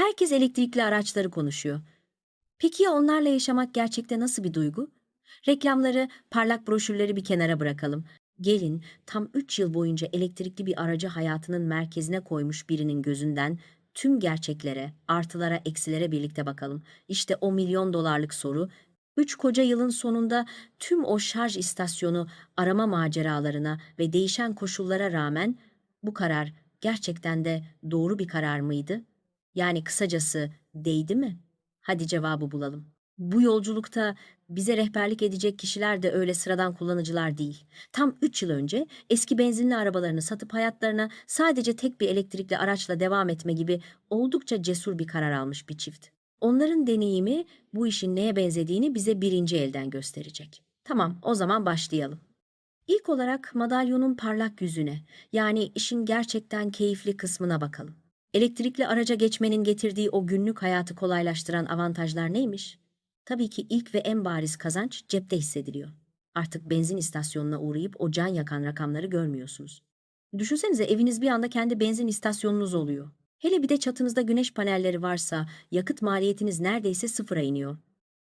Herkes elektrikli araçları konuşuyor. Peki ya onlarla yaşamak gerçekte nasıl bir duygu? Reklamları, parlak broşürleri bir kenara bırakalım. Gelin tam 3 yıl boyunca elektrikli bir aracı hayatının merkezine koymuş birinin gözünden tüm gerçeklere, artılara, eksilere birlikte bakalım. İşte o milyon dolarlık soru. Üç koca yılın sonunda tüm o şarj istasyonu arama maceralarına ve değişen koşullara rağmen bu karar gerçekten de doğru bir karar mıydı? Yani kısacası değdi mi? Hadi cevabı bulalım. Bu yolculukta bize rehberlik edecek kişiler de öyle sıradan kullanıcılar değil. Tam 3 yıl önce eski benzinli arabalarını satıp hayatlarına sadece tek bir elektrikli araçla devam etme gibi oldukça cesur bir karar almış bir çift. Onların deneyimi bu işin neye benzediğini bize birinci elden gösterecek. Tamam, o zaman başlayalım. İlk olarak madalyonun parlak yüzüne, yani işin gerçekten keyifli kısmına bakalım. Elektrikli araca geçmenin getirdiği o günlük hayatı kolaylaştıran avantajlar neymiş? Tabii ki ilk ve en bariz kazanç cepte hissediliyor. Artık benzin istasyonuna uğrayıp o can yakan rakamları görmüyorsunuz. Düşünsenize eviniz bir anda kendi benzin istasyonunuz oluyor. Hele bir de çatınızda güneş panelleri varsa yakıt maliyetiniz neredeyse sıfıra iniyor.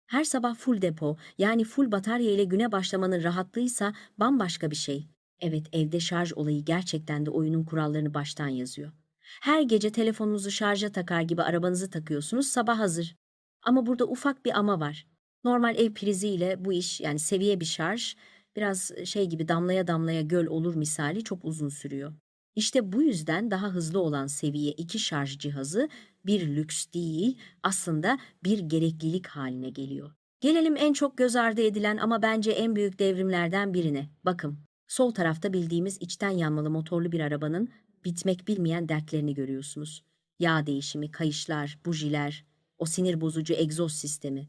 Her sabah full depo yani full batarya ile güne başlamanın rahatlığıysa bambaşka bir şey. Evet evde şarj olayı gerçekten de oyunun kurallarını baştan yazıyor. Her gece telefonunuzu şarja takar gibi arabanızı takıyorsunuz sabah hazır. Ama burada ufak bir ama var. Normal ev priziyle bu iş yani seviye bir şarj biraz şey gibi damlaya damlaya göl olur misali çok uzun sürüyor. İşte bu yüzden daha hızlı olan seviye 2 şarj cihazı bir lüks değil, aslında bir gereklilik haline geliyor. Gelelim en çok göz ardı edilen ama bence en büyük devrimlerden birine. Bakın, sol tarafta bildiğimiz içten yanmalı motorlu bir arabanın bitmek bilmeyen dertlerini görüyorsunuz. Yağ değişimi, kayışlar, bujiler, o sinir bozucu egzoz sistemi.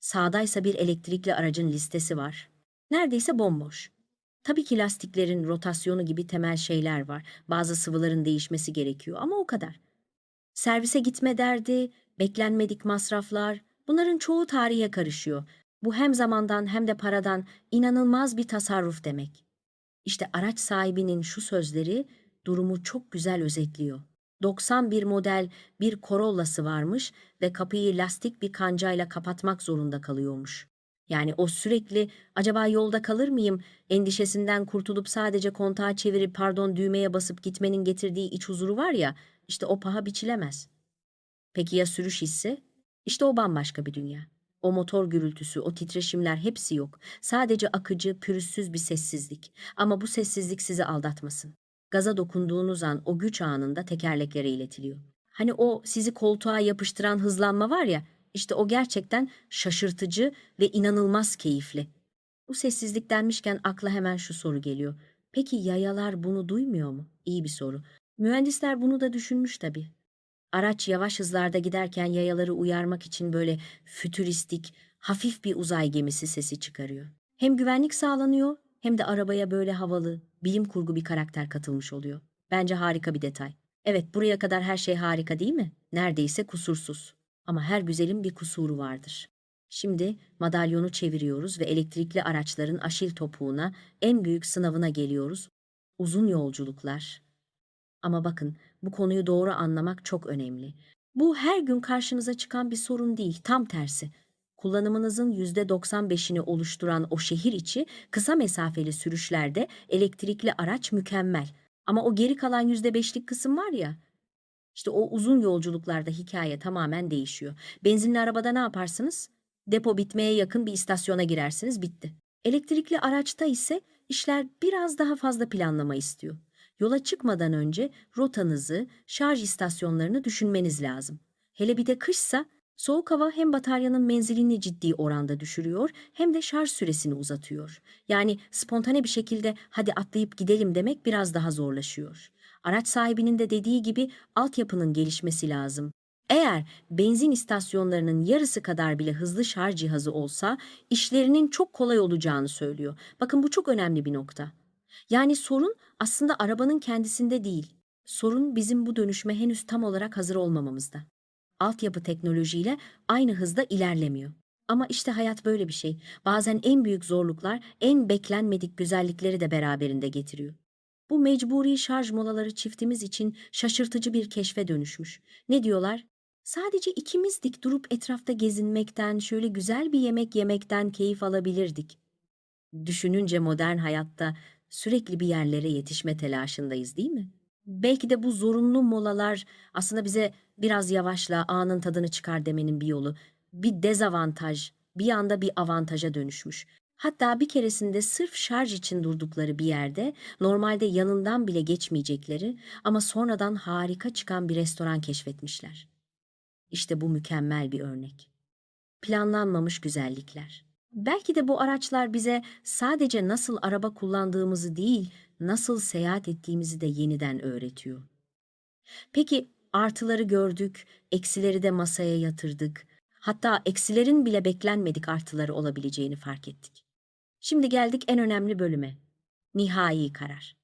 Sağdaysa bir elektrikli aracın listesi var. Neredeyse bomboş. Tabii ki lastiklerin rotasyonu gibi temel şeyler var. Bazı sıvıların değişmesi gerekiyor ama o kadar. Servise gitme derdi, beklenmedik masraflar, bunların çoğu tarihe karışıyor. Bu hem zamandan hem de paradan inanılmaz bir tasarruf demek. İşte araç sahibinin şu sözleri durumu çok güzel özetliyor. 91 model bir Corolla'sı varmış ve kapıyı lastik bir kancayla kapatmak zorunda kalıyormuş. Yani o sürekli acaba yolda kalır mıyım endişesinden kurtulup sadece kontağı çevirip pardon düğmeye basıp gitmenin getirdiği iç huzuru var ya işte o paha biçilemez. Peki ya sürüş hissi? İşte o bambaşka bir dünya. O motor gürültüsü, o titreşimler hepsi yok. Sadece akıcı, pürüzsüz bir sessizlik. Ama bu sessizlik sizi aldatmasın. Gaza dokunduğunuz an o güç anında tekerleklere iletiliyor. Hani o sizi koltuğa yapıştıran hızlanma var ya, işte o gerçekten şaşırtıcı ve inanılmaz keyifli. Bu sessizlik denmişken akla hemen şu soru geliyor. Peki yayalar bunu duymuyor mu? İyi bir soru. Mühendisler bunu da düşünmüş tabii. Araç yavaş hızlarda giderken yayaları uyarmak için böyle fütüristik, hafif bir uzay gemisi sesi çıkarıyor. Hem güvenlik sağlanıyor hem de arabaya böyle havalı, bilim kurgu bir karakter katılmış oluyor. Bence harika bir detay. Evet buraya kadar her şey harika değil mi? Neredeyse kusursuz. Ama her güzelin bir kusuru vardır. Şimdi madalyonu çeviriyoruz ve elektrikli araçların aşil topuğuna, en büyük sınavına geliyoruz. Uzun yolculuklar. Ama bakın bu konuyu doğru anlamak çok önemli. Bu her gün karşınıza çıkan bir sorun değil, tam tersi. Kullanımınızın %95'ini oluşturan o şehir içi kısa mesafeli sürüşlerde elektrikli araç mükemmel. Ama o geri kalan %5'lik kısım var ya, işte o uzun yolculuklarda hikaye tamamen değişiyor. Benzinli arabada ne yaparsınız? Depo bitmeye yakın bir istasyona girersiniz, bitti. Elektrikli araçta ise işler biraz daha fazla planlama istiyor. Yola çıkmadan önce rotanızı, şarj istasyonlarını düşünmeniz lazım. Hele bir de kışsa soğuk hava hem bataryanın menzilini ciddi oranda düşürüyor hem de şarj süresini uzatıyor. Yani spontane bir şekilde hadi atlayıp gidelim demek biraz daha zorlaşıyor. Araç sahibinin de dediği gibi altyapının gelişmesi lazım. Eğer benzin istasyonlarının yarısı kadar bile hızlı şarj cihazı olsa işlerinin çok kolay olacağını söylüyor. Bakın bu çok önemli bir nokta. Yani sorun aslında arabanın kendisinde değil. Sorun bizim bu dönüşme henüz tam olarak hazır olmamamızda. Altyapı teknolojiyle aynı hızda ilerlemiyor. Ama işte hayat böyle bir şey. Bazen en büyük zorluklar en beklenmedik güzellikleri de beraberinde getiriyor. Bu mecburi şarj molaları çiftimiz için şaşırtıcı bir keşfe dönüşmüş. Ne diyorlar? Sadece ikimizdik durup etrafta gezinmekten, şöyle güzel bir yemek yemekten keyif alabilirdik. Düşününce modern hayatta sürekli bir yerlere yetişme telaşındayız, değil mi? Belki de bu zorunlu molalar aslında bize biraz yavaşla, anın tadını çıkar demenin bir yolu. Bir dezavantaj, bir anda bir avantaja dönüşmüş. Hatta bir keresinde sırf şarj için durdukları bir yerde normalde yanından bile geçmeyecekleri ama sonradan harika çıkan bir restoran keşfetmişler. İşte bu mükemmel bir örnek. Planlanmamış güzellikler. Belki de bu araçlar bize sadece nasıl araba kullandığımızı değil, nasıl seyahat ettiğimizi de yeniden öğretiyor. Peki artıları gördük, eksileri de masaya yatırdık. Hatta eksilerin bile beklenmedik artıları olabileceğini fark ettik. Şimdi geldik en önemli bölüme. Nihai karar.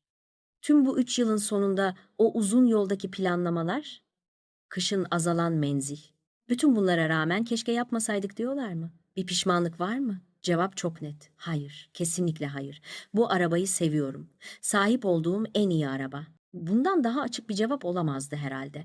Tüm bu üç yılın sonunda o uzun yoldaki planlamalar, kışın azalan menzil. Bütün bunlara rağmen keşke yapmasaydık diyorlar mı? Bir pişmanlık var mı? Cevap çok net. Hayır, kesinlikle hayır. Bu arabayı seviyorum. Sahip olduğum en iyi araba. Bundan daha açık bir cevap olamazdı herhalde.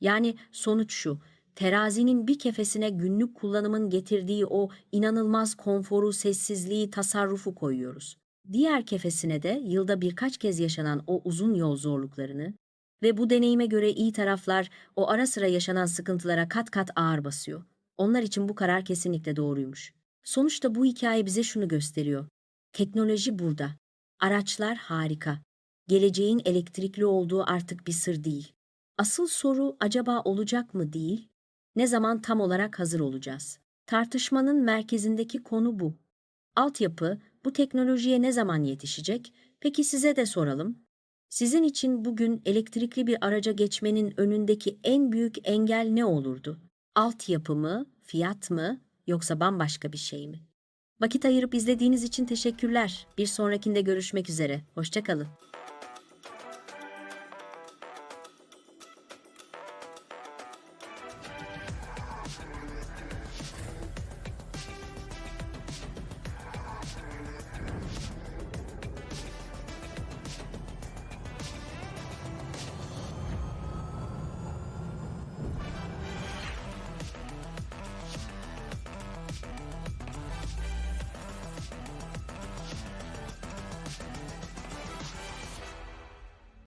Yani sonuç şu. Terazinin bir kefesine günlük kullanımın getirdiği o inanılmaz konforu, sessizliği, tasarrufu koyuyoruz. Diğer kefesine de yılda birkaç kez yaşanan o uzun yol zorluklarını ve bu deneyime göre iyi taraflar o ara sıra yaşanan sıkıntılara kat kat ağır basıyor. Onlar için bu karar kesinlikle doğruymuş. Sonuçta bu hikaye bize şunu gösteriyor. Teknoloji burada. Araçlar harika. Geleceğin elektrikli olduğu artık bir sır değil. Asıl soru acaba olacak mı değil, ne zaman tam olarak hazır olacağız? Tartışmanın merkezindeki konu bu. Altyapı bu teknolojiye ne zaman yetişecek? Peki size de soralım. Sizin için bugün elektrikli bir araca geçmenin önündeki en büyük engel ne olurdu? Altyapı mı, fiyat mı yoksa bambaşka bir şey mi? Vakit ayırıp izlediğiniz için teşekkürler. Bir sonrakinde görüşmek üzere. Hoşçakalın.